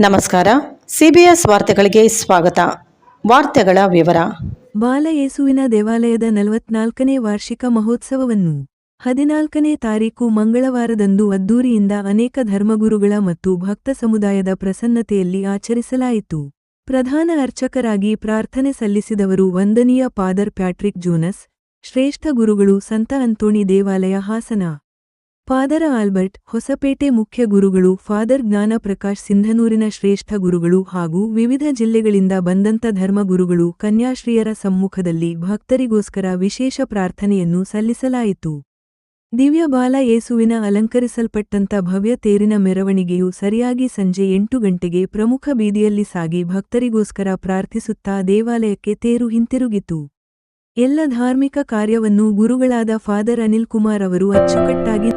ನಮಸ್ಕಾರ. ಸಿಬಿಎಸ್ ವಾರ್ತೆಗಳಿಗೆ ಸ್ವಾಗತ. ವಾರ್ತೆಗಳ ವಿವರ. ಬಾಲಯೇಸುವಿನ ದೇವಾಲಯದ ನಲವತ್ನಾಲ್ಕನೇ ವಾರ್ಷಿಕ ಮಹೋತ್ಸವವನ್ನು ಹದಿನಾಲ್ಕನೇ ತಾರೀಕು ಮಂಗಳವಾರದಂದು ಅದ್ದೂರಿಯಿಂದ ಅನೇಕ ಧರ್ಮಗುರುಗಳ ಮತ್ತು ಭಕ್ತ ಸಮುದಾಯದ ಪ್ರಸನ್ನತೆಯಲ್ಲಿ ಆಚರಿಸಲಾಯಿತು. ಪ್ರಧಾನ ಅರ್ಚಕರಾಗಿ ಪ್ರಾರ್ಥನೆ ಸಲ್ಲಿಸಿದವರು ವಂದನೀಯ ಫಾದರ್ ಪ್ಯಾಟ್ರಿಕ್ ಜೋನಸ್, ಶ್ರೇಷ್ಠ ಗುರುಗಳು ಸಂತ ಅಂತೋಣಿ ದೇವಾಲಯ ಹಾಸನ. ಫಾದರ ಆಲ್ಬರ್ಟ್ ಹೊಸಪೇಟೆ ಮುಖ್ಯ ಗುರುಗಳು ಫಾದರ್ ಜ್ಞಾನ ಪ್ರಕಾಶ್ ಸಿಂಧನೂರಿನ ಶ್ರೇಷ್ಠ ಗುರುಗಳು ಹಾಗೂ ವಿವಿಧ ಜಿಲ್ಲೆಗಳಿಂದ ಬಂದಂತ ಧರ್ಮಗುರುಗಳು ಕನ್ಯಾಶ್ರೀಯರ ಸಮ್ಮುಖದಲ್ಲಿ ಭಕ್ತರಿಗೋಸ್ಕರ ವಿಶೇಷ ಪ್ರಾರ್ಥನೆಯನ್ನು ಸಲ್ಲಿಸಲಾಯಿತು. ದಿವ್ಯ ಬಾಲ ಯೇಸುವಿನ ಅಲಂಕರಿಸಲ್ಪಟ್ಟಂತ ಭವ್ಯ ತೇರಿನ ಮೆರವಣಿಗೆಯು ಸರಿಯಾಗಿ ಸಂಜೆ ಎಂಟು ಗಂಟೆಗೆ ಪ್ರಮುಖ ಬೀದಿಯಲ್ಲಿ ಸಾಗಿ ಭಕ್ತರಿಗೋಸ್ಕರ ಪ್ರಾರ್ಥಿಸುತ್ತಾ ದೇವಾಲಯಕ್ಕೆ ತೇರು ಹಿಂತಿರುಗಿತು. ಎಲ್ಲ ಧಾರ್ಮಿಕ ಕಾರ್ಯವನ್ನು ಗುರುಗಳಾದ ಫಾದರ್ ಅನಿಲ್ ಕುಮಾರ್ ಅವರು ಅಚ್ಚುಕಟ್ಟಾಗಿ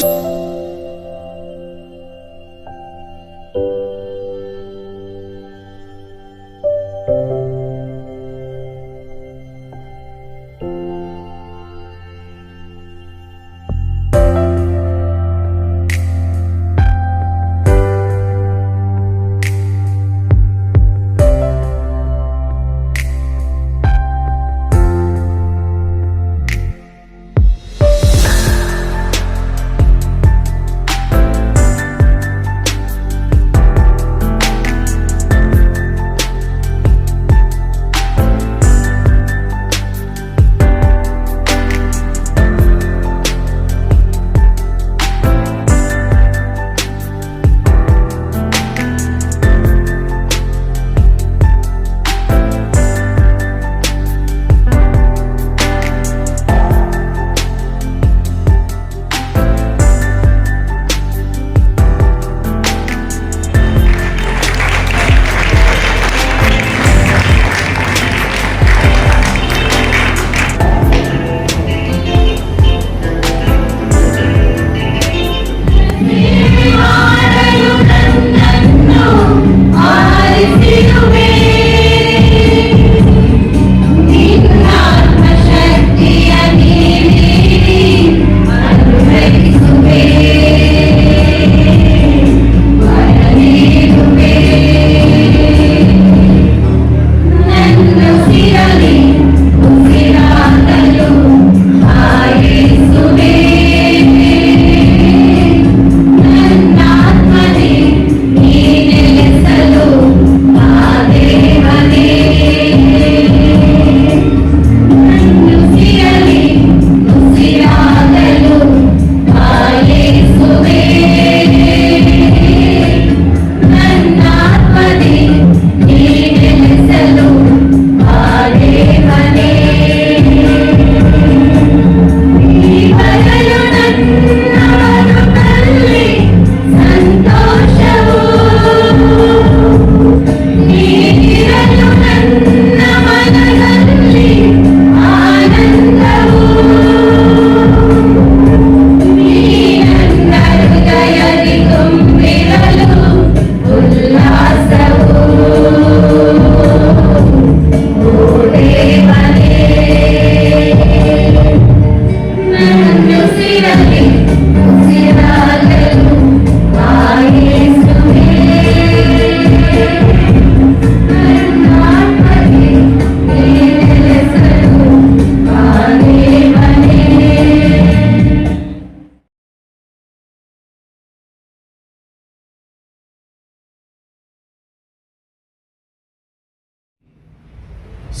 you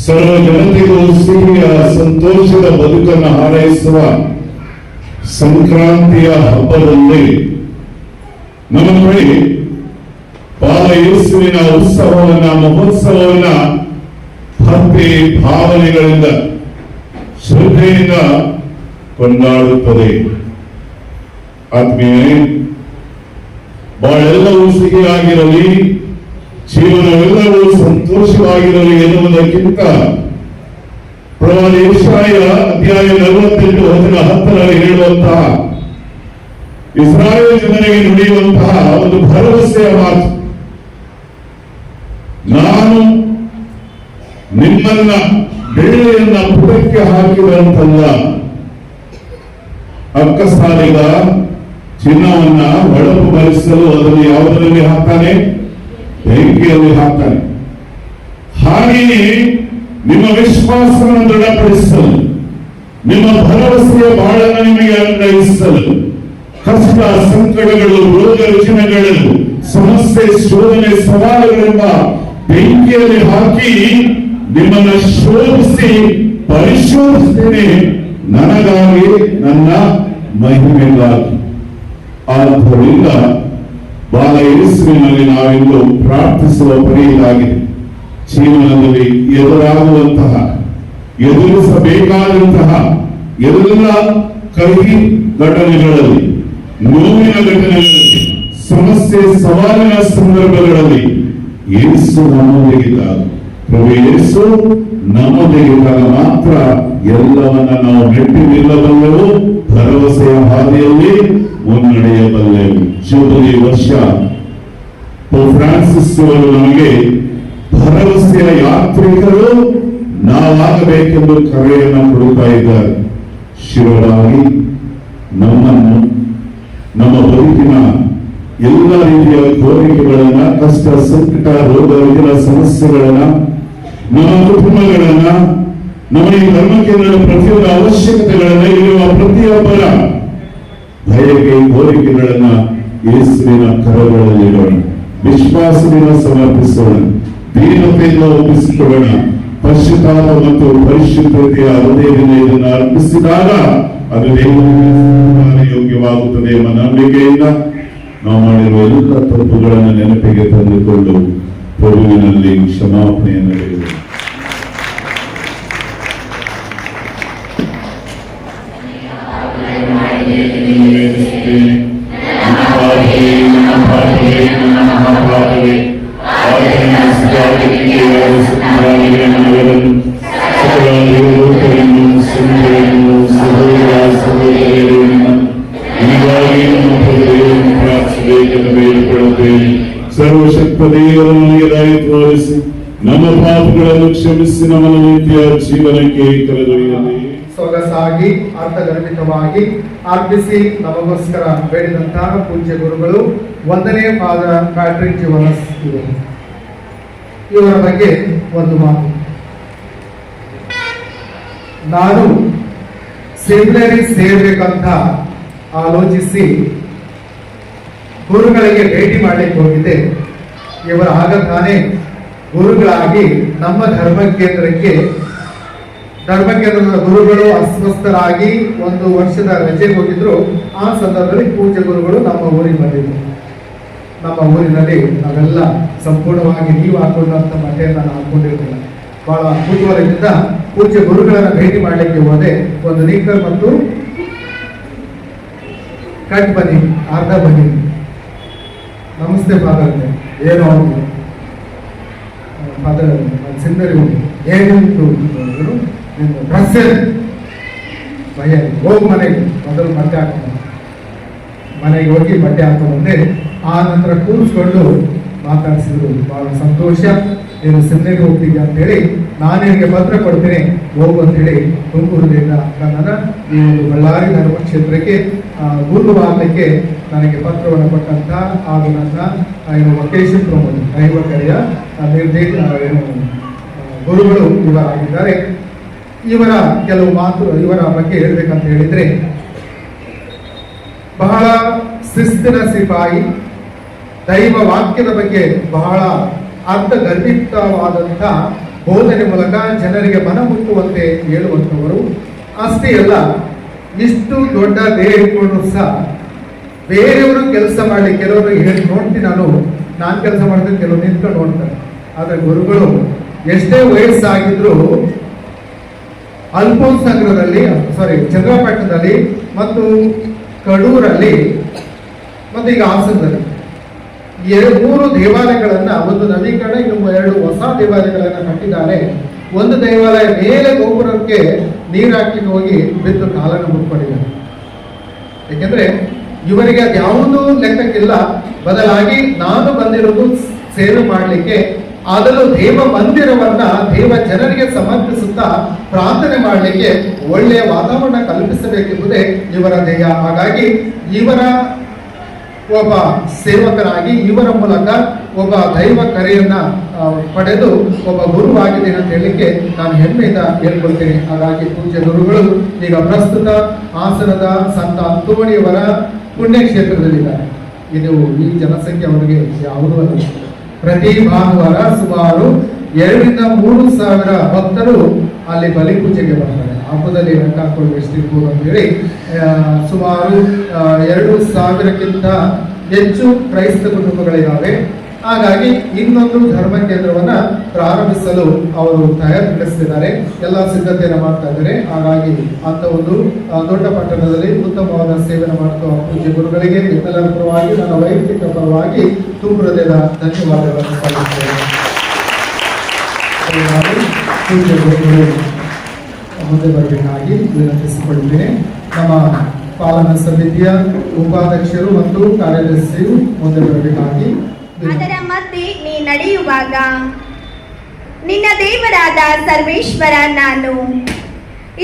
ಸರ್ವ ಜನತೆಗೂ ಸಿಹಿಯ ಸಂತೋಷದ ಬದುಕನ್ನು ಹಾರೈಸುವ ಸಂಕ್ರಾಂತಿಯ ಹಬ್ಬದಲ್ಲಿ ನಮ್ಮ ಬಳಿ ಬಾಲ ಉತ್ಸವವನ್ನ, ಮಹೋತ್ಸವವನ್ನ ಭಕ್ತಿ ಭಾವನೆಗಳಿಂದ ಶ್ರದ್ಧೆಯಿಂದ ಕೊಂಡಾಡುತ್ತದೆ. ಆತ್ಮೀಯ ಬಾಳೆಲ್ಲವೂ ಸಿಹಿಯಾಗಿರಲಿ. ಜೀವನವೆಲ್ಲವೂ ಸಂತೋಷವಾಗಿರಲಿ ಎನ್ನುವುದಕ್ಕಿಂತ ಪ್ರವಾದಿ ಇಸ್ರಾಯ ಅಧ್ಯಾಯ ನಲವತ್ತೆಂಟು ವಚನ ಹತ್ತರಲ್ಲಿ ಹೇಳುವಂತಹ ಇಸ್ರಾಯೇಲ್ ಜನರಿಗೆ ನುಡಿಯುವಂತಹ ಒಂದು ಭರವಸೆಯ ಮಾತು. ನಾನು ನಿಮ್ಮನ್ನ ಬೆಳ್ಳಿಯನ್ನ ಪುಟಕ್ಕೆ ಹಾಕಿದಂತಲ್ಲ, ಅಕ್ಕಸಾಲಿಗ ಚಿನ್ನವನ್ನ ಹೊಳಪು ಬರಿಸಲು ಅದನ್ನು ಯಾವುದರಲ್ಲಿ ಹಾಕ್ತಾನೆ? ಬೆಂಕಿಯಲ್ಲಿ ಹಾಕ್ತಾನೆ ಹಾಗೆಯೇ ನಿಮ್ಮ ವಿಶ್ವಾಸವನ್ನು ದೃಢಪಡಿಸಲು ನಿಮ್ಮ ಭರವಸೆಯ ಬಾಳನ್ನು ನಿಮಗೆ ಅನ್ವಯಿಸಲು ಕಷ್ಟ, ಸಂಕಟಗಳು, ರೋಗ ರುಜಿನಗಳು, ಸಮಸ್ಯೆ, ಶೋಧನೆ, ಸವಾಲುಗಳೆಂಬ ಬೆಂಕಿಯಲ್ಲಿ ಹಾಕಿ ನಿಮ್ಮನ್ನು ಶೋಧಿಸಿ ಪರಿಶೋಧಿಸ್ತೇನೆ. ನನಗಾಗಿ ನನ್ನ ಮಹಿಮೆಗಾಗಿ. ಆದ್ದರಿಂದ ಬಾಲ ಯೇಸುವಿನಲ್ಲಿ ನಾವಿಂದು ಪ್ರಾರ್ಥಿಸುವ ಪಡೆಯಲಾಗಿದೆ ಜೀವನದಲ್ಲಿ ಎದುರಾಗುವಂತಹ, ಎದುರಿಸಬೇಕಾದಂತಹ ಎಲ್ಲ ಕಹಿ ಘಟನೆಗಳಲ್ಲಿ, ನೋವಿನ ಘಟನೆಗಳಲ್ಲಿ, ಸಮಸ್ಯೆ ಸವಾಲಿನ ಸಂದರ್ಭಗಳಲ್ಲಿ ಏಸು ನಮ್ಮೊಂದಿಗಿದ್ದಾಗ ಪ್ರಭು ನಮ್ಮೊಂದಿಗಿದ್ದಾಗ ಮಾತ್ರ ಎಲ್ಲವನ್ನ ನಾವು ಮೆಟ್ಟಿ ನಿಲ್ಲಬಲ್ಲೆವು ಭರವಸೆಯ ಹಾದಿಯಲ್ಲಿ ಮುನ್ನಡೆಯಬಲ್ಲೆವು ಜೂಬಲಿ ವರ್ಷ ಫ್ರಾನ್ಸಿಸ್ ನಮಗೆ ಭರವಸೆಯ ಯಾತ್ರಿಕರು ನಾವಾಗಬೇಕೆಂದು ಕರೆಯನ್ನು ಕೊಡುತ್ತಾ ಇದ್ದಾರೆ. ಶಿವರಾಗಿ ನಮ್ಮನ್ನು, ನಮ್ಮ ಬದುಕಿನ ಎಲ್ಲ ರೀತಿಯ ಕೋರಿಕೆಗಳನ್ನ ಕಷ್ಟ, ಸಂಕಟ, ರೋಗ ರೋಗಿನ ಸಮಸ್ಯೆಗಳನ್ನ, ನಮ್ಮ ಕುಟುಂಬಗಳನ್ನ, ನಮ್ಮ ಈ ಧರ್ಮಕ್ಕೆ ಪ್ರತಿಯೊಂದು ಅವಶ್ಯಕತೆಗಳನ್ನ ಇರುವ ಪ್ರತಿಯೊಬ್ಬರ ಭಯಕ್ಕೆ ಕೋರಿಕೆಗಳನ್ನ ಯೇಸುವಿನ ಕರಗಳಲ್ಲಿ ಇಡೋಣ. ವಿಶ್ವಾಸದಿಂದ ಸಮರ್ಪಿಸೋಣ. ದೀನತೆಯಿಂದ ಒಪ್ಪಿಸಿಕೊಳ್ಳೋಣ. ಪಶ್ಚಿತಾಪ ಮತ್ತು ಪರಿಶುದ್ಧತೆಯ ಹೃದಯದಿಂದ ಇದನ್ನು ಅರ್ಪಿಸಿದಾಗ ಅದು ದೇವರಿಗೆ ಯೋಗ್ಯವಾಗುತ್ತದೆ ಎಂಬ ನಂಬಿಕೆಯಿಂದ ನಾವು ಮಾಡಿರುವ ಎಲ್ಲ ತಪ್ಪುಗಳನ್ನು ನೆನಪಿಗೆ ತಂದುಕೊಂಡು ಪ್ರಭುವಿನಲ್ಲಿ ಕ್ಷಮಾಪಣೆಯನ್ನು ಅರ್ಪಿಸಿ ನಮಗೋಸ್ಕರ ಬೇಡಿದಂತಹ ಪೂಜ್ಯ ಗುರುಗಳು, ಒಂದನೇ ಪಾದ ಪ್ಯಾಟ್ರಿಕ್ ಜೀವನಸ್ ಇವರು ಬಗ್ಗೆ ಒಂದು ಮಾತು. ನಾನು ಸೆಮಿನರಿ ಸೇರ್ಬೇಕಂತ ಆಲೋಚಿಸಿ ಗುರುಗಳಿಗೆ ಭೇಟಿ ಮಾಡಲಿಕ್ಕೆ ಹೋಗಿದ್ದೆ. ಇವರು ಆಗ ತಾನೇ ಗುರುಗಳಾಗಿ ನಮ್ಮ ಧರ್ಮ ಕೇಂದ್ರಕ್ಕೆ ಧರ್ಮಕೇಂದ್ರದ ಗುರುಗಳು ಅಸ್ವಸ್ಥರಾಗಿ ಒಂದು ವರ್ಷದ ರಜೆ ಹೋಗಿದ್ರು ಆ ಸಂದರ್ಭದಲ್ಲಿ ಪೂಜೆ ಗುರುಗಳು ನಮ್ಮ ಊರಿಗೆ ಬಂದಿದ್ರು. ನಮ್ಮ ಊರಿನಲ್ಲಿ ನಾವೆಲ್ಲ ಸಂಪೂರ್ಣವಾಗಿ ನೀವು ಹಾಕೊಂಡಂತ ಮಠೆಯನ್ನು ನಾನು ಹಾಕೊಂಡಿರ್ಲಿಲ್ಲ ಬಹಳ ಕುತೂಹಲದಿಂದ ಪೂಜೆ ಗುರುಗಳನ್ನ ಭೇಟಿ ಮಾಡಲಿಕ್ಕೆ ಹೋದೆ. ಒಂದು ರೀಕರ್ ಮತ್ತು ಕಟ್ ಬನ್ನಿ ಅರ್ಧ ಬನ್ನಿ. ನಮಸ್ತೆ ಫಾದರ್ ಏನು ಅವ್ರು ಫಾದರ್ ಸಿಂಧರಿ ಏನುಂಟು? ನಿಮ್ದು ಡ್ರೆಸ್ ಭಯ ಹೋಗಿ ಮನೆಗೆ. ಮೊದಲು ಬಟ್ಟೆ ಹಾಕೊಂಡು. ಮನೆಗೆ ಹೋಗಿ ಬಟ್ಟೆ ಹಾಕೊಂಡು. ಬಂದೆ ಆ ನಂತರ ಕೂರಿಸ್ಕೊಂಡು ಮಾತಾಡಿಸಿದ್ರು. ಬಹಳ ಸಂತೋಷ. ನೀನು ಸಿಮ್ನೆಗೆ ಅಂತ ಹೇಳಿ ನಾನು ನಿನಗೆ ಪತ್ರ ಕೊಡ್ತೀನಿ. ಹೋಗು ಅಂತ ಹೇಳಿ ತುಮಕೂರಿನಿಂದ ಕನ್ನಡ, ಈ ಒಂದು ಬಳ್ಳಾರಿ ಧರ್ಮ ಕ್ಷೇತ್ರಕ್ಕೆ ಗುರುವಾರಕ್ಕೆ ನನಗೆ ಪತ್ರವನ್ನು ಕೊಟ್ಟಂತ ಹಾಗೂ ನನ್ನ ಏನು ವಕೇಶನ್ ಪ್ರಮೋದ್ ಐವ ಕರೆಯ ನಿರ್ದೇಶ ಏನು ಗುರುಗಳು ಇವರಾಗಿದ್ದಾರೆ ಇವರ ಕೆಲವು ಮಾತು ಇವರ ಬಗ್ಗೆ ಹೇಳ್ಬೇಕಂತ ಹೇಳಿದ್ರೆ, ಬಹಳ ಶಿಸ್ತಿನ ಸಿಪಾಯಿ, ದೈವ ವಾಕ್ಯದ ಬಗ್ಗೆ ಬಹಳ ಅರ್ಥಗರ್ಭಿತವಾದಂಥ ಬೋಧನೆ ಮೂಲಕ ಜನರಿಗೆ ಮನ ಮುಟ್ಟುವಂತೆ ಹೇಳುವಂಥವರು, ಅಷ್ಟೇ ಅಲ್ಲ, ಇಷ್ಟು ದೊಡ್ಡ ದೇಹ ಇಟ್ಕೊಂಡು ಸಹ ಬೇರೆಯವರು ಕೆಲಸ ಮಾಡಿ ಕೆಲವರು ಹೇಳಿ, ನೋಡ್ತೀನಿ ನಾನು ನಾನು ಕೆಲಸ ಮಾಡಿದ್ರೆ ಕೆಲವರು ನಿಂತ್ಕೊಂಡು ನೋಡ್ತಾರೆ. ಆದರೆ ಗುರುಗಳು ಎಷ್ಟೇ ವಯಸ್ಸಾಗಿದ್ರು ಅಲ್ಫೋನ್ಸ್ ನಗರದಲ್ಲಿ ಸಾರಿ ಚಂದ್ರಪಟ್ಟಣದಲ್ಲಿ ಮತ್ತು ಕಡೂರಲ್ಲಿ ಮತ್ತು ಈಗ ಹಾಸನದಲ್ಲಿ. ಎರಡು ಮೂರು ದೇವಾಲಯಗಳನ್ನು, ಒಂದು ನವೀಕರಣ ಇನ್ನು ಎರಡು ಹೊಸ ದೇವಾಲಯಗಳನ್ನು ಕಟ್ಟಿದ್ದಾರೆ. ಒಂದು ದೇವಾಲಯ ಮೇಲೆ ಗೋಪುರಕ್ಕೆ ನೀರು ಹಾಕಿ ಹೋಗಿ ಬಿದ್ದು ಕಾಲನ್ನು ಮುಟ್ಕೊಂಡಿದ್ದಾರೆ. ಯಾಕೆಂದ್ರೆ ಇವರಿಗೆ ಅದು ಯಾವುದೂ ಲೆಕ್ಕಕ್ಕಿಲ್ಲ. ಬದಲಾಗಿ ನಾನು ಬಂದಿರೋದು ಸೇವೆ ಮಾಡಲಿಕ್ಕೆ ಅದರಲ್ಲೂ ದೇವ ಮಂದಿರವನ್ನ ದೇವ ಜನರಿಗೆ ಸಮರ್ಪಿಸುತ್ತಾ ಪ್ರಾರ್ಥನೆ ಮಾಡಲಿಕ್ಕೆ ಒಳ್ಳೆಯ ವಾತಾವರಣ ಕಲ್ಪಿಸಬೇಕೆಂಬುದೇ ಇವರ ಧ್ಯೇಯ. ಹಾಗಾಗಿ ಇವರ ಒಬ್ಬ ಸೇವಕರಾಗಿ ಇವರ ಮೂಲಕ ಒಬ್ಬ ದೈವ ಕರೆಯನ್ನ ಪಡೆದು ಒಬ್ಬ ಗುರುವಾಗಿದೆ ಅಂತ ಹೇಳಲಿಕ್ಕೆ ನಾನು ಹೆಮ್ಮೆಯಿಂದ ಹೇಳ್ಕೊಳ್ತೇನೆ. ಹಾಗಾಗಿ ಪೂಜ್ಯ ಗುರುಗಳು, ಈಗ ಪ್ರಸ್ತುತ ಹಾಸನದ ಸಂತ ಅಂತೋಣಿಯವರ ಪುಣ್ಯಕ್ಷೇತ್ರದಲ್ಲಿದ್ದಾರೆ. ಇದು ಈ ಜನಸಂಖ್ಯೆ ಅವರಿಗೆ ಯಾವುದೂ ಅಲ್ಲ. ಪ್ರತಿ ಭಾನುವಾರ ಸುಮಾರು ಎರಡರಿಂದ ಮೂರು ಸಾವಿರ ಭಕ್ತರು ಅಲ್ಲಿ ಬಲಿಪೂಜೆಗೆ ಬರ್ತಾರೆ. ಹಬ್ಬದಲ್ಲಿ ಲೆಕ್ಕ ಹಾಕೊಂಡು ಎಷ್ಟಿರ್ಬೋದು ಅಂತೇಳಿ ಸುಮಾರು ಎರಡು ಸಾವಿರಕ್ಕಿಂತ ಹೆಚ್ಚು ಕ್ರೈಸ್ತ ಕುಟುಂಬಗಳಿದ್ದಾವೆ ಹಾಗಾಗಿ ಇನ್ನೊಂದು ಧರ್ಮ ಕೇಂದ್ರವನ್ನ ಪ್ರಾರಂಭಿಸಲು ಅವರು ತಯಾರಿಪಡಿಸ್ತಿದ್ದಾರೆ ಎಲ್ಲ ಸಿದ್ಧತೆಯನ್ನು ಮಾಡ್ತಾ ಇದ್ದಾರೆ. ಹಾಗಾಗಿ ಅಂತ ಒಂದು ದೊಡ್ಡ ಪಟ್ಟಣದಲ್ಲಿ ಉತ್ತಮವಾದ ಸೇವನೆ ಮಾಡುತ್ತಾ ಪೂಜ್ಯ ಗುರುಗಳಿಗೆ ನಿಮ್ಮೆಲ್ಲರ ಪರವಾಗಿ, ನನ್ನ ವೈಯಕ್ತಿಕ ಪರವಾಗಿ ತುಂಬ ಧನ್ಯವಾದಗಳನ್ನು ಸಲ್ಲಿಸುತ್ತೇನೆ. ಪೂಜ್ಯ ಮುಂದೆ ಬರಬೇಕಾಗಿ ವಿನಂತಿಸಿಕೊಳ್ಳುತ್ತೇನೆ. ನಮ್ಮ ಪಾಲನಾ ಸಮಿತಿಯ ಉಪಾಧ್ಯಕ್ಷರು ಮತ್ತು ಕಾರ್ಯದರ್ಶಿಯು ಮುಂದೆ ಬರಬೇಕಾಗಿ. ಅದರ ಮಧ್ಯೆ ನೀ ನಡೆಯುವಾಗ, ನಿನ್ನ ದೇವರಾದ ಸರ್ವೇಶ್ವರ ನಾನು,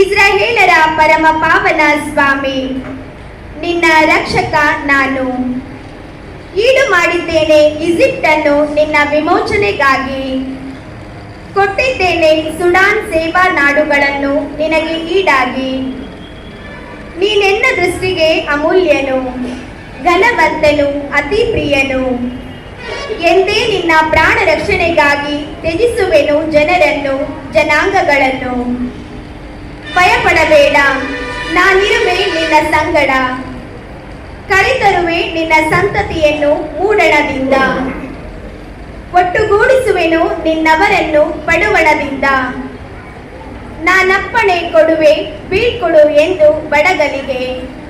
ಇಸ್ರಾಯೇಲರ ಪರಮ ಪಾವನ ಸ್ವಾಮಿ, ನಿನ್ನ ರಕ್ಷಕ ನಾನು. ಈಡು ಮಾಡಿದ್ದೇನೆ ಈಜಿಪ್ಟನ್ನು ನಿನ್ನ ವಿಮೋಚನೆಗಾಗಿ. ಕೊಟ್ಟಿದ್ದೇನೆ ಸುಡಾನ್ ಸೇವಾ ನಾಡುಗಳನ್ನು ನಿನಗೆ ಈಡಾಗಿ. ನೀನೆನ್ನ ದೃಷ್ಟಿಗೆ ಅಮೂಲ್ಯನು, ಘನವಂತನು ಅತಿ ಪ್ರಿಯನು ಎಂದೇ ನಿನ್ನ ಪ್ರಾಣ ರಕ್ಷಣೆಗಾಗಿ ತ್ಯಜಿಸುವೆನು ಜನರನ್ನು, ಜನಾಂಗಗಳನ್ನು. ಭಯಪಡಬೇಡ ನಾನಿರುವೆ ನಿನ್ನ ಸಂಗಡ. ಕರೆತರುವೆ ನಿನ್ನ ಸಂತತಿಯನ್ನು ಮೂಡಣದಿಂದ. ಒಟ್ಟುಗೂಡಿಸುವೆನು ನಿನ್ನವರನ್ನು ಬಡವಣದಿಂದ ನಾನಪ್ಪಣೆ ಕೊಡುವೆ, ಬೀಳ್ಕೊಡು ಎಂದು ಬಡಗಲಿಗೆ.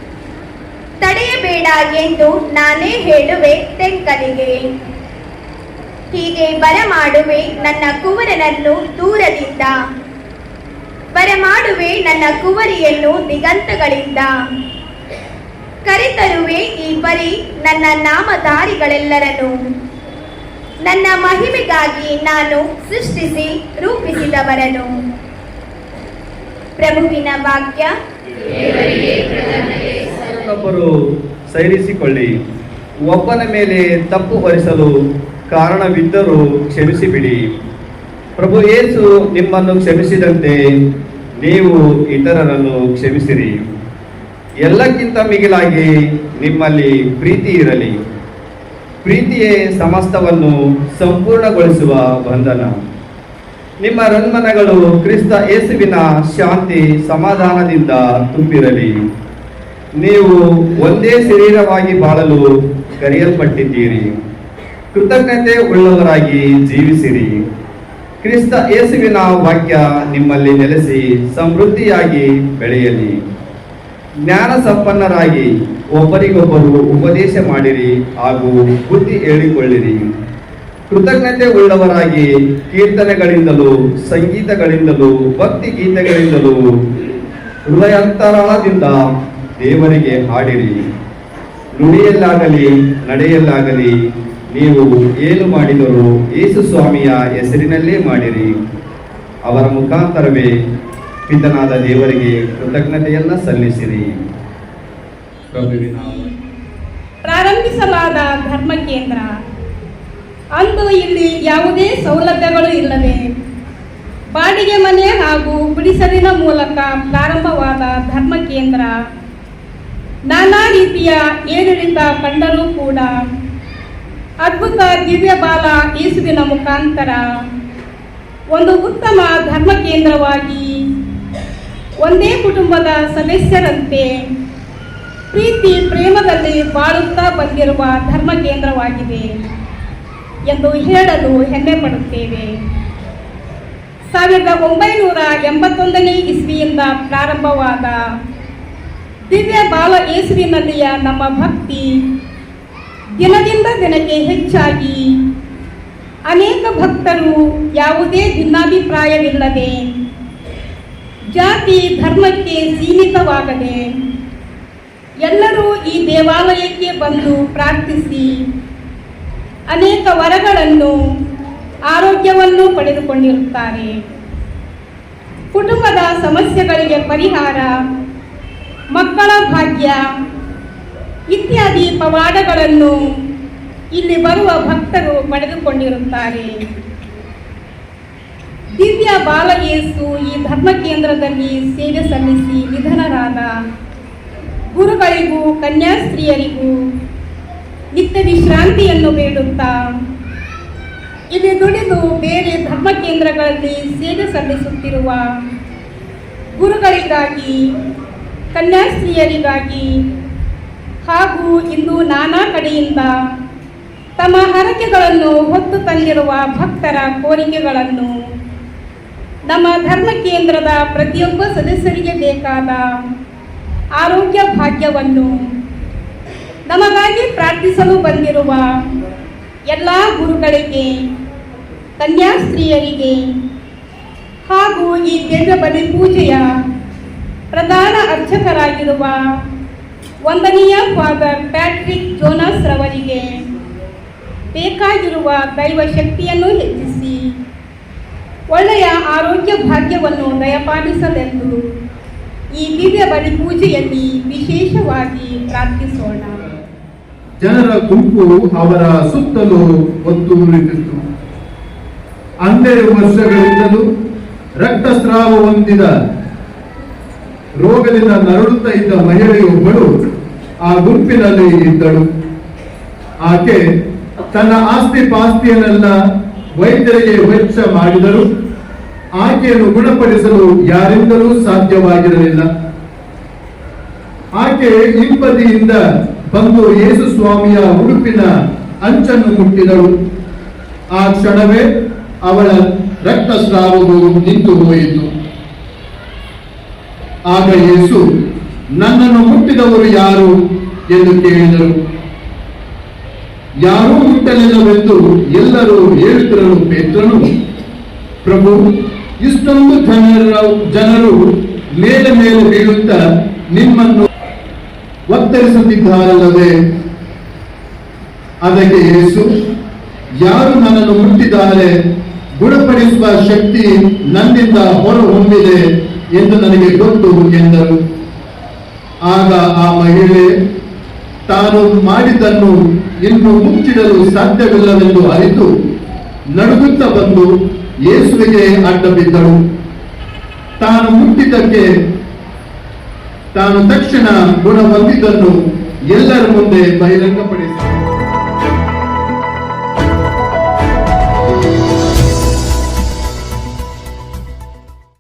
ತಡೆಯಬೇಡ ಎಂದು ನಾನೇ ಹೇಳುವೆ ತೆಕ್ಕನಿಗೆ ಹೀಗೆ ಬರಮಾಡುವೆ ನನ್ನ ಕುವರನನ್ನು ದೂರದಿಂದ. ಬರಮಾಡುವೆ ನನ್ನ ಕುವರಿಯನ್ನು ದಿಗಂತಗಳಿಂದ. ಕರೆತರುವೆ ಈ ಪರಿ ನನ್ನ ನಾಮಧಾರಿಗಳೆಲ್ಲರನ್ನು. ನನ್ನ ಮಹಿಮೆಗಾಗಿ ನಾನು ಸೃಷ್ಟಿಸಿ ರೂಪಿಸಿದವರನು ಪ್ರಭುವಿನ ವಾಕ್ಯ. ಒಬ್ಬರು ಸೈರಿಸಿಕೊಳ್ಳಿ ಒಬ್ಬನ ಮೇಲೆ ತಪ್ಪು ಹೊರಿಸಲು ಕಾರಣವಿದ್ದರೂ ಕ್ಷಮಿಸಿಬಿಡಿ. ಪ್ರಭು ಯೇಸು ನಿಮ್ಮನ್ನು ಕ್ಷಮಿಸಿದಂತೆ ನೀವು ಇತರರನ್ನು ಕ್ಷಮಿಸಿರಿ. ಎಲ್ಲಕ್ಕಿಂತ ಮಿಗಿಲಾಗಿ ನಿಮ್ಮಲ್ಲಿ ಪ್ರೀತಿ ಇರಲಿ. ಪ್ರೀತಿಯೇ ಸಮಸ್ತವನ್ನು ಸಂಪೂರ್ಣಗೊಳಿಸುವ ಬಂಧನ. ನಿಮ್ಮ ರನ್ಮನಗಳು ಕ್ರಿಸ್ತ ಯೇಸುವಿನ ಶಾಂತಿ ಸಮಾಧಾನದಿಂದ ತುಂಬಿರಲಿ. ನೀವು ಒಂದೇ ಶರೀರವಾಗಿ ಬಾಳಲು ಕರೆಯಲ್ಪಟ್ಟಿದ್ದೀರಿ. ಕೃತಜ್ಞತೆ ಉಳ್ಳವರಾಗಿ ಜೀವಿಸಿರಿ. ಕ್ರಿಸ್ತ ಯೇಸುವಿನ ವಾಕ್ಯ ನಿಮ್ಮಲ್ಲಿ ನೆಲೆಸಿ ಸಮೃದ್ಧಿಯಾಗಿ ಬೆಳೆಯಲಿ. ಜ್ಞಾನ ಸಂಪನ್ನರಾಗಿ ಒಬ್ಬರಿಗೊಬ್ಬರು ಉಪದೇಶ ಮಾಡಿರಿ ಹಾಗೂ ಬುದ್ಧಿ ಹೇಳಿಕೊಳ್ಳಿರಿ. ಕೃತಜ್ಞತೆ ಉಳ್ಳವರಾಗಿ ಕೀರ್ತನೆಗಳಿಂದಲೂ ಸಂಗೀತಗಳಿಂದಲೂ ಭಕ್ತಿ ಗೀತೆಗಳಿಂದಲೂ ಹೃದಯಾಂತರಾಳದಿಂದ ದೇವರಿಗೆ ಹಾಡಿರಿ. ನುಡಿಯಲ್ಲಾಗಲಿ, ನಡೆಯಲ್ಲಾಗಲಿ, ನೀವು ಏನು ಮಾಡಿದರೂ ಯೇಸು ಸ್ವಾಮಿಯ ಹೆಸರಿನಲ್ಲೇ ಮಾಡಿರಿ. ಅವರ ಮುಖಾಂತರವೇ ಪಿತನಾದ ದೇವರಿಗೆ ಕೃತಜ್ಞತೆಯನ್ನ ಸಲ್ಲಿಸಿರಿ. ಪ್ರಾರಂಭಿಸಲಾದ ಧರ್ಮ ಕೇಂದ್ರ ಅಂದು ಇಲ್ಲಿ ಯಾವುದೇ ಸೌಲಭ್ಯಗಳು ಇಲ್ಲದೆ ಬಾಡಿಗೆ ಮನೆ ಹಾಗೂ ಗುಡಿಸಲಿನ ಮೂಲಕ ಪ್ರಾರಂಭವಾದ ಧರ್ಮ ಕೇಂದ್ರ ನಾನಾ ರೀತಿಯ ಏರಿಳಿತ ಕಂಡರೂ ಕೂಡ ಅದ್ಭುತ ದಿವ್ಯ ಬಾಲ ಯೇಸುವಿನ ಮುಖಾಂತರ ಒಂದು ಉತ್ತಮ ಧರ್ಮ ಕೇಂದ್ರವಾಗಿ ಒಂದೇ ಕುಟುಂಬದ ಸದಸ್ಯರಂತೆ ಪ್ರೀತಿ ಪ್ರೇಮದಲ್ಲಿ ಬಾಳುತ್ತಾ ಬಂದಿರುವ ಧರ್ಮ ಕೇಂದ್ರವಾಗಿದೆ ಎಂದು ಹೇಳಲು ಹೆಮ್ಮೆ ಪಡುತ್ತೇವೆ ಸಾವಿರದ ಒಂಬೈನೂರ ಎಂಬತ್ತೊಂದನೇ ಇಸ್ವಿಯಿಂದ ಪ್ರಾರಂಭವಾದ ದಿವ್ಯ ಬಾಲ ಯೇಸುವಿನಲ್ಲಿಯ ನಮ್ಮ ಭಕ್ತಿ ದಿನದಿಂದ ದಿನಕ್ಕೆ ಹೆಚ್ಚಾಗಿ. ಅನೇಕ ಭಕ್ತರು ಯಾವುದೇ ಭಿನ್ನಾಭಿಪ್ರಾಯವಿಲ್ಲದೆ ಜಾತಿ ಧರ್ಮಕ್ಕೆ ಸೀಮಿತವಾಗದೆ ಎಲ್ಲರೂ ಈ ದೇವಾಲಯಕ್ಕೆ ಬಂದು ಪ್ರಾರ್ಥಿಸಿ ಅನೇಕ ವರಗಳನ್ನು ಆರೋಗ್ಯವನ್ನು ಪಡೆದುಕೊಂಡಿರುತ್ತಾರೆ. ಕುಟುಂಬದ ಸಮಸ್ಯೆಗಳಿಗೆ ಪರಿಹಾರ ಮಕ್ಕಳ ಭಾಗ್ಯ ಇತ್ಯಾದಿ ಪವಾಡಗಳನ್ನು ಇಲ್ಲಿ ಬರುವ ಭಕ್ತರು ಪಡೆದುಕೊಂಡಿರುತ್ತಾರೆ. ದಿವ್ಯ ಬಾಲಯೇಸು ಈ ಧರ್ಮ ಕೇಂದ್ರದಲ್ಲಿ ಸೇವೆ ಸಲ್ಲಿಸಿ ನಿಧನರಾದ ಗುರುಗಳಿಗೂ, ಕನ್ಯಾಸ್ತ್ರೀಯರಿಗೂ ನಿತ್ಯ ವಿಶ್ರಾಂತಿಯನ್ನು ಬೇಡುತ್ತಾ ಇಲ್ಲಿ ದುಡಿದು ಬೇರೆ ಧರ್ಮ ಕೇಂದ್ರಗಳಲ್ಲಿ ಸೇವೆ ಸಲ್ಲಿಸುತ್ತಿರುವ ಗುರುಗಳಿಗಾಗಿ ಕನ್ಯಾಸ್ತ್ರೀಯರಿಗಾಗಿ ಹಾಗೂ ಇಂದು ನಾನಾ ಕಡೆಯಿಂದ ತಮ್ಮ ಹರಕೆಗಳನ್ನು ಹೊತ್ತು ತಂದಿರುವ ಭಕ್ತರ ಕೋರಿಕೆಗಳನ್ನು ನಮ್ಮ ಧರ್ಮ ಕೇಂದ್ರದ ಪ್ರತಿಯೊಬ್ಬ ಸದಸ್ಯರಿಗೆ ಬೇಕಾದ ಆರೋಗ್ಯ ಭಾಗ್ಯವನ್ನು ನಮಗಾಗಿ ಪ್ರಾರ್ಥಿಸಲು ಬಂದಿರುವ ಎಲ್ಲ ಗುರುಗಳಿಗೆ, ಕನ್ಯಾಸ್ತ್ರೀಯರಿಗೆ ಹಾಗೂ ಈ ಕೇಂದ್ರ ಬಲಿ ಪೂಜೆಯ ಪ್ರಧಾನ ಅರ್ಚಕರಾಗಿರುವ ವಂದನೀಯ ಫಾದರ್ ಪ್ಯಾಟ್ರಿಕ್ ಜೋನಸ್ ರವರಿಗೆ ಬೇಕಾಗಿರುವ ದೈವ ಶಕ್ತಿಯನ್ನು ಹೆಚ್ಚಿಸಿ ಒಳ್ಳೆಯ ಆರೋಗ್ಯ ಭಾಗ್ಯವನ್ನು ದಯಪಾಲಿಸಲೆಂದು ಈ ದಿವ್ಯ ಬಲಿ ಪೂಜೆಯಲ್ಲಿ ವಿಶೇಷವಾಗಿ ಪ್ರಾರ್ಥಿಸೋಣ. ಜನರ ಗುಂಪು ಅವರ ಸುತ್ತಲೂ ಒತ್ತು ನಿಂತಿತ್ತು ಹನ್ನೆರಡು ವರ್ಷಗಳಿಂದಲೂ ರಕ್ತಸ್ರಾವ ಹೊಂದಿದ ರೋಗದಿಂದ ನರಳುತ್ತಾ ಇದ್ದ ಮಹಿಳೆಯೊಬ್ಬಳು ಆ ಗುಂಪಿನಲ್ಲಿ ಇದ್ದಳು. ಆಕೆ ತನ್ನ ಆಸ್ತಿ ಪಾಸ್ತಿಯನ್ನೆಲ್ಲ ವೈದ್ಯರಿಗೆ ವೆಚ್ಚ ಮಾಡಿದರು ಆಕೆಯನ್ನು ಗುಣಪಡಿಸಲು ಯಾರಿಂದಲೂ ಸಾಧ್ಯವಾಗಿರಲಿಲ್ಲ. ಆಕೆ ಹಿಂಬದಿಯಿಂದ ಬಂದು ಯೇಸು ಸ್ವಾಮಿಯ ಉಡುಪಿನ ಅಂಚನ್ನು ಮುಟ್ಟಿದಳು. ಆ ಕ್ಷಣವೇ ಅವಳ ರಕ್ತಸ್ರಾವವು ನಿಂತು ಹೋಯಿತು. ಆಗ ಯೇಸು, ನನ್ನನ್ನು ಮುಟ್ಟಿದವರು ಯಾರು? ಎಂದು ಕೇಳಿದರು. ಯಾರೂ ಮುಟ್ಟಲಿಲ್ಲವೆಂದು ಎಲ್ಲರೂ ಹೇಳುತ್ತಿರಲು ಪೇತ್ರನು, ಪ್ರಭು, ಇಷ್ಟೊಂದು ಜನರ, ಜನರು ಮೇಲೆ ಮೇಲೆ ಬೀಳುತ್ತಾ ನಿಮ್ಮನ್ನು ಒತ್ತರಿಸುತ್ತಿದ್ದಾರಲ್ಲವೇ? ಅದಕ್ಕೆ ಯೇಸು, ಯಾರು ನನ್ನನ್ನು ಮುಟ್ಟಿದ್ದಾರೆ, ಗುಣಪಡಿಸುವ ಶಕ್ತಿ ನನ್ನಿಂದ ಹೊರಹೊಮ್ಮಿದೆ. ಎಂದು ನನಗೆ ಗೊತ್ತು ಎಂದರು. ಆಗ ಆ ಮಹಿಳೆ, ತಾನು ಮಾಡಿದ್ದನ್ನು ಇನ್ನು ಮುಚ್ಚಿಡಲು ಸಾಧ್ಯವಿಲ್ಲವೆಂದು ಅರಿತು ನಡುಗುತ್ತಾ ಬಂದು ಯೇಸುವಿಗೆ ಅಡ್ಡ ಬಿದ್ದಳು. ತಾನು ಮುಟ್ಟಿದ್ದಕ್ಕೆ, ತಾನು ತಕ್ಷಣ ಗುಣ ಹೊಂದಿದ್ದನ್ನು ಎಲ್ಲರ ಮುಂದೆ ಬಹಿರಂಗಪಡಿಸಿದಳು.